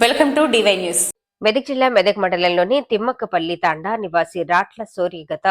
Welcome to DY news. Medak జిల్లా మెదక్ మండలంలోని తిమ్మక్కపల్లి తాండా నివాసి రాట్ల సోరి గత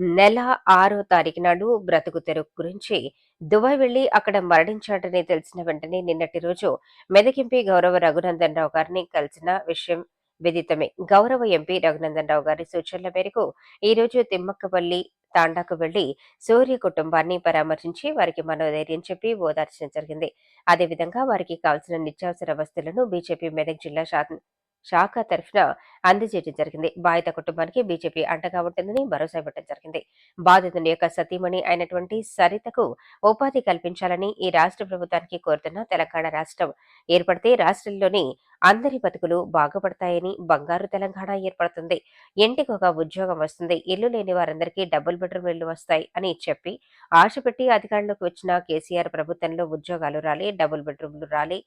నెల ఆరో తారీఖు నాడు బ్రతుకు తెరువు గురించి దుబాయ్ వెళ్ళి అక్కడ మరణించాడని తెలిసిన వెంటనే నిన్నటి రోజు మెదక్ ఎంపీ గౌరవ రఘునందన్ రావు గారిని కలిసిన విషయం విదితమే. గౌరవ ఎంపీ రఘునందన్ రావు గారి సూచనల మేరకు ఈ రోజు తిమ్మక్కపల్లి తాండాకు వెళ్ళి సూర్య కుటుంబాన్ని పరామర్శించి వారికి మనోధైర్యం చెప్పి ఓదార్చడం జరిగింది. అదేవిధంగా వారికి కావాల్సిన నిత్యావసర వస్తువులను బీజేపీ మెదక్ జిల్లా శా- శాఖ తరఫున అందజేయడం జరిగింది. బాధిత కుటుంబానికి బీజేపీ అండగా ఉంటుందని భరోసా ఇవ్వడం జరిగింది. బాధితుని యొక్క సతీమణి అయినటువంటి సరితకు ఉపాధి కల్పించాలని ఈ రాష్ట్ర ప్రభుత్వానికి కోరుతున్న తెలంగాణ రాష్ట్రం. ఏర్పడితే రాష్ట్రంలోని అందరి బతుకులు బాగుపడతాయని బంగారు తెలంగాణ ఏర్పడుతుంది. ఇంటికి ఒక ఉద్యోగం వస్తుంది. ఇల్లు లేని వారందరికీ డబుల్ బెడ్రూమ్ ఇల్లు వస్తాయి అని చెప్పి ఆశ పెట్టి అధికారంలోకి వచ్చిన కేసీఆర్ ప్రభుత్వంలో ఉద్యోగాలు రాలి డబుల్ బెడ్రూమ్లు రాలి.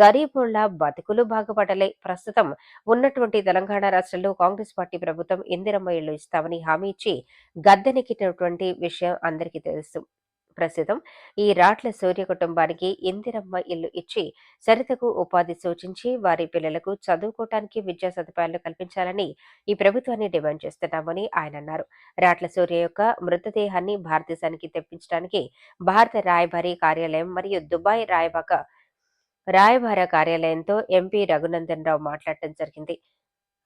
గరీబుల బతుకులు బాగుపడలే. ప్రస్తుతం ఉన్నటువంటి తెలంగాణ రాష్ట్రంలో కాంగ్రెస్ పార్టీ ప్రభుత్వం ఇందిరమ్మ ఇళ్ళు ఇస్తామని హామీ ఇచ్చి గద్దెనెక్కినటువంటి విషయం అందరికీ తెలుసు. ప్రస్తుతం ఈ రాట్ల సూర్య కుటుంబానికి ఇందిరమ్మ ఇల్లు ఇచ్చి సరితకు ఉపాధి సూచించి వారి పిల్లలకు చదువుకోవటానికి విద్యా సదుపాయాలు కల్పించాలని ఈ ప్రభుత్వాన్ని డిమాండ్ చేస్తున్నామని ఆయన అన్నారు. రాట్ల సూర్య యొక్క మృతదేహాన్ని భారతదేశానికి తెప్పించడానికి భారత రాయబారి కార్యాలయం మరియు దుబాయ్ రాయబాక రాయబార కార్యాలయంతో ఎంపీ రఘునందన్ రావు మాట్లాడటం జరిగింది.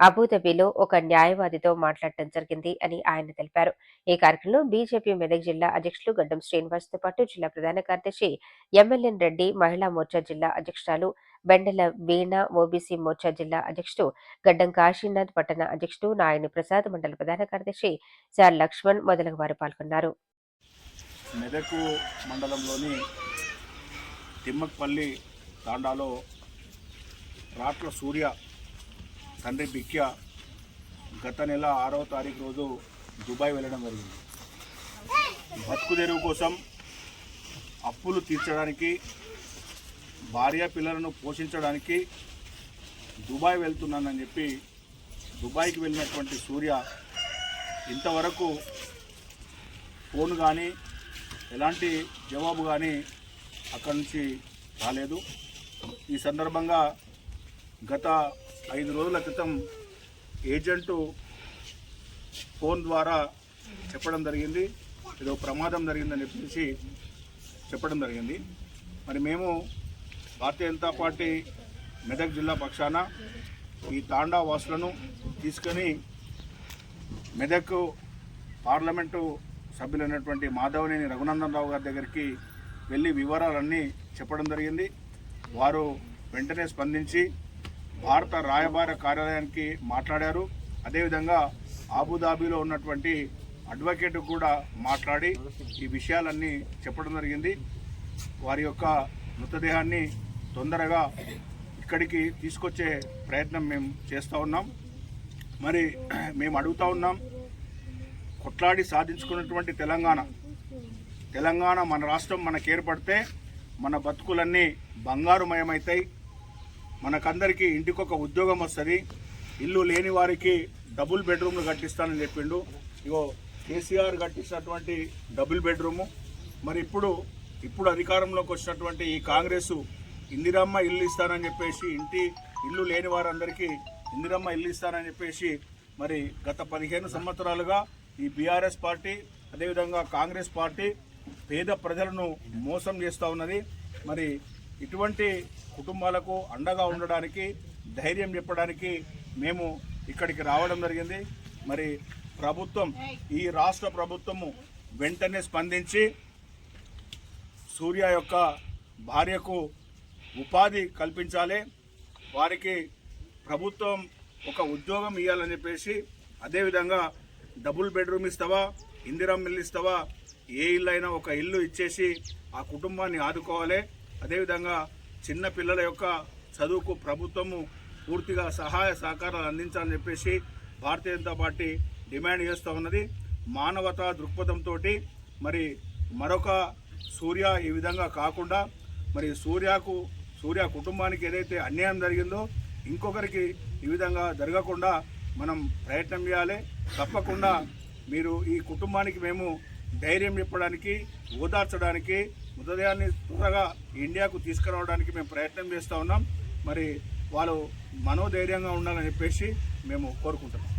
అబుదాబిలో ఒక న్యాయవాదితో మాట్లాడటం జరిగింది అని ఆయన తెలిపారు. ఈ కార్యక్రమంలో బీజేపీ మెదక్ జిల్లా అధ్యక్షులు గడ్డం శ్రీనివాస్తో పాటు జిల్లా ప్రధాన కార్యదర్శి ఎంఎల్ఎన్ రెడ్డి మహిళా మోర్చా జిల్లా అధ్యక్షురాలు బెండల వీణ ఓబీసీ మోర్చా జిల్లా అధ్యక్షుడు గడ్డం కాశీనాథ్ పట్టణ అధ్యక్షుడు నాయని ప్రసాద్ మండల ప్రధాన కార్యదర్శి సార్ లక్ష్మణ్ మొదలగు వారు పాల్గొన్నారు. మెదకు మండలంలోని తిమ్మక్పల్లి తాండాలో రాట్ల సూర్య తండ్రి బిక్య గత నెల ఆరవ తారీఖు రోజు దుబాయ్ వెళ్ళడం జరిగింది. బతుకు తెరువు కోసం అప్పులు తీర్చడానికి భార్య పిల్లలను పోషించడానికి దుబాయ్ వెళ్తున్నానని చెప్పి దుబాయ్కి వెళ్ళినటువంటి సూర్య ఇంతవరకు ఫోన్ కానీ ఎలాంటి జవాబు కానీ అక్కడి నుంచి రాలేదు. ఈ సందర్భంగా గత ఐదు రోజుల క్రితం ఏజెంటు ఫోన్ ద్వారా చెప్పడం జరిగింది. ఏదో ప్రమాదం జరిగిందని చెప్పేసి చెప్పడం జరిగింది. మరి మేము భారతీయ జనతా పార్టీ మెదక్ జిల్లా పక్షాన ఈ తాండా వాసులను తీసుకొని మెదక్ పార్లమెంటు సభ్యులైనటువంటి మాధవనేని రఘునందన్ రావు గారి దగ్గరికి వెళ్ళి వివరాలన్నీ చెప్పడం జరిగింది. వారు వెంటనే స్పందించి భారత రాయబార కార్యాలయానికి మాట్లాడారు. అదేవిధంగా ఆబుదాబీలో ఉన్నటువంటి అడ్వకేట్ కూడా మాట్లాడి ఈ విషయాలన్నీ చెప్పడం జరిగింది. వారి యొక్క మృతదేహాన్ని తొందరగా ఇక్కడికి తీసుకొచ్చే ప్రయత్నం మేము చేస్తూ ఉన్నాం. మరి మేము అడుగుతూ ఉన్నాం కొట్లాడి సాధించుకున్నటువంటి తెలంగాణ. తెలంగాణ మన రాష్ట్రం మనకు ఏర్పడితే మన బతుకులన్నీ బంగారుమయమవుతాయి మనకందరికీ ఇంటికొక ఉద్యోగం వస్తుంది. ఇల్లు లేని వారికి డబుల్ బెడ్రూమ్లు కట్టిస్తానని చెప్పిండు. ఇగో కేసీఆర్ కట్టించినటువంటి డబుల్ బెడ్రూము. మరి ఇప్పుడు ఇప్పుడు అధికారంలోకి వచ్చినటువంటి ఈ కాంగ్రెస్ ఇందిరమ్మ ఇల్లు ఇస్తానని చెప్పేసి ఇంటి ఇల్లు లేని వారందరికీ ఇందిరమ్మ ఇల్లు ఇస్తానని చెప్పేసి మరి గత పదిహేను సంవత్సరాలుగా ఈ బీఆర్ఎస్ పార్టీ అదేవిధంగా కాంగ్రెస్ పార్టీ పేద ప్రజలను మోసం చేస్తూ ఉన్నది. మరి ఇటువంటి కుటుంబాలకు అండగా ఉండడానికి ధైర్యం చెప్పడానికి మేము ఇక్కడికి రావడం జరిగింది. మరి ప్రభుత్వం ఈ రాష్ట్ర ప్రభుత్వము వెంటనే స్పందించి సూర్య యొక్క భార్యకు ఉపాధి కల్పించాలి. వారికి ప్రభుత్వం ఒక ఉద్యోగం ఇవ్వాలని చెప్పేసి అదేవిధంగా డబుల్ బెడ్రూమ్ ఇస్తావా ఇందిరం ఇల్లు ఇస్తావా ఏ ఇల్లు అయినా ఒక ఇల్లు ఇచ్చేసి ఆ కుటుంబాన్ని ఆదుకోవాలి. అదేవిధంగా చిన్న పిల్లల యొక్క చదువుకు ప్రభుత్వము పూర్తిగా సహాయ సహకారాలు అందించాలని చెప్పేసి భారతీయ జనతా పార్టీ డిమాండ్ చేస్తూ ఉన్నది. మానవతా దృక్పథంతో మరి మరొక సూర్య ఈ విధంగా కాకుండా మరి సూర్యకు సూర్య కుటుంబానికి ఏదైతే అన్యాయం జరిగిందో ఇంకొకరికి ఈ విధంగా జరగకుండా మనం ప్రయత్నం చేయాలి. తప్పకుండా మీరు ఈ కుటుంబానికి మేము ధైర్యం నింపడానికి ఓదార్చడానికి మృతదేహాన్ని త్వరగా ఇండియాకు తీసుకురావడానికి మేము ప్రయత్నం చేస్తూ ఉన్నాం. మరి వాళ్ళు మనోధైర్యంగా ఉండాలని చెప్పేసి మేము కోరుకుంటున్నాం.